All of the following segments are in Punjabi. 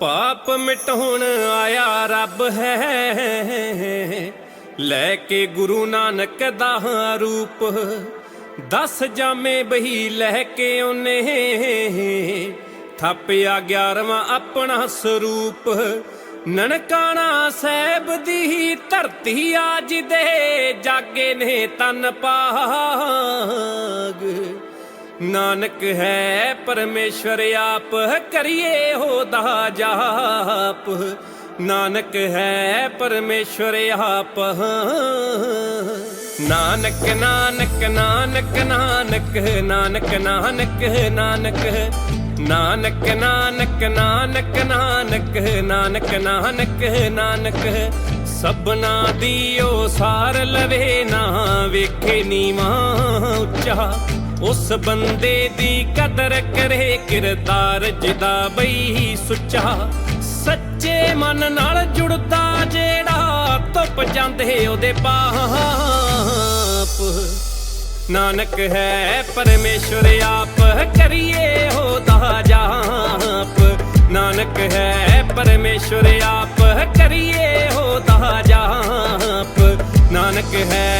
ਪਾਪ ਮਿਟਾਉਣ ਆਇਆ ਰੱਬ ਹੈ। ਲੈ ਕੇ ਗੁਰੂ ਨਾਨਕ ਦਾ ਰੂਪ, ਦਸ ਜਾਮੇ ਬਹੀ ਲੈ ਕੇ ਉਹਨੇ। ਥਾਪਿਆ 11ਵਾਂ ਆਪਣਾ ਸਰੂਪ, ਨਨਕਾਣਾ ਸਾਹਿਬ ਦੀ ਧਰਤੀ ਆਜ ਦੇ ਜਾਗੇ ਨੇ ਤਨ ਪਾਗ। ਨਾਨਕ ਹੈ ਪਰਮੇਸ਼ਵਰ ਆਪ ਕਰੀਏ ਹੋਦਾ ਜਾਪ ਨਾਨਕ ਹੈ ਪਰਮੇਸ਼ਵਰ ਆਪ ਨਾਨਕ ਨਾਨਕ ਨਾਨਕ ਨਾਨਕ ਨਾਨਕ ਨਾਨਕ ਨਾਨਕ ਨਾਨਕ ਨਾਨਕ ਨਾਨਕ ਨਾਨਕ ਨਾਨਕ ਨਾਨਕ ਨਾਨਕ ਸਭਨਾ ਦੀ ਓ ਸਾਰ ਲਵੇ ਨਾ ਵੇਖੇ ਨੀਵਾਂ ਉੱਚਾ ਉਸ ਬੰਦੇ ਦੀ ਕਦਰ ਕਰੇ ਕਿਰਦਾਰ ਜਿਹਦਾ ਬਈ ਸੁੱਚਾ। ਸੱਚੇ ਮਨ ਨਾਲ ਜੁੜਦਾ ਜਿਹੜਾ ਧੁੱਪ ਜਾਂਦੇ ਉਹਦੇ ਪਾਪ। ਨਾਨਕ ਹੈ ਪਰਮੇਸ਼ਵਰ ਆਪ ਕਰੀਏ ਹੋਦਾ ਜਾਪ। ਨਾਨਕ ਹੈ ਪਰਮੇਸ਼ਵਰ ਆਪ ਕਰੀਏ ਹੋਦਾ ਜਾਪ। ਨਾਨਕ ਹੈ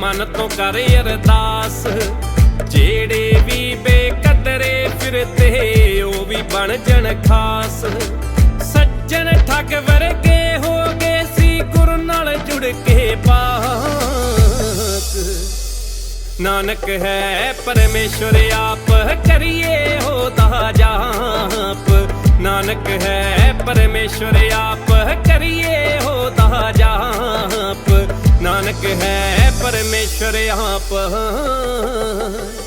ਮਨ ਤੋਂ ਕਰ ਅਰਦਾਸ। ਜਿਹੜੇ ਵੀ ਬੇਕਦਰੇ ਫਿਰਦੇ, ਉਹ ਵੀ ਬਣ ਜਣ ਖਾਸ। ਸੱਜਣ ਠੱਗ ਵਰਗੇ ਹੋ ਗਏ ਸੀ, ਗੁਰੂ ਨਾਲ ਜੁੜ ਕੇ ਪਾਕ। ਨਾਨਕ ਹੈ ਪਰਮੇਸ਼ਵਰ ਆਪ ਕਰੀਏ ਹੋਦਾ ਜਾਪ। ਨਾਨਕ ਹੈ ਪਰਮੇਸ਼ਵਰ ਆਪ ਕਰੀਏ नानक है, परमेश्वर यहाँ पर।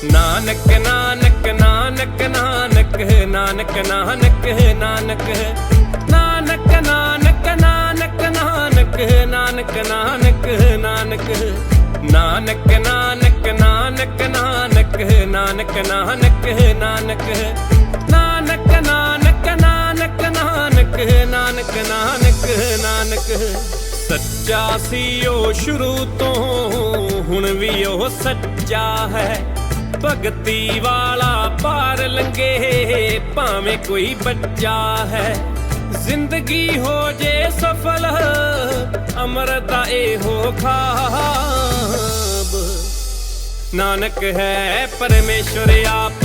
नानक नानक नानक नानक है, नानक नानक है नानक है। नानक नानक नानक नानक है, नानक नानक है नानक है। नानक नानक नानक नानक है, नानक नानक है नानक है। नानक नानक ਨਾਨਕ ਨਾਨਕ ਨਾਨਕ ਨਾਨਕ। ਸੱਚਾ ਸੀ ਉਹ ਸ਼ੁਰੂ ਤੋਂ, ਹੁਣ ਵੀ ਉਹ ਸੱਚਾ ਹੈ। ਭਗਤੀ ਵਾਲਾ ਪਾਰ ਲੰਗੇ ਭਾਵੇਂ ਕੋਈ ਬੱਚਾ ਹੈ। ਜ਼ਿੰਦਗੀ ਹੋ ਜੇ ਸਫਲ ਅਮਰ ਦਾ ਇਹੋ ਖਾਬ। ਨਾਨਕ ਹੈ ਪਰਮੇਸ਼ਵਰ ਆਪ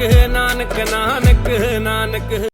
ਨਾਨਕ ਨਾਨਕ ਨਾਨਕ। ਨਾਨਕ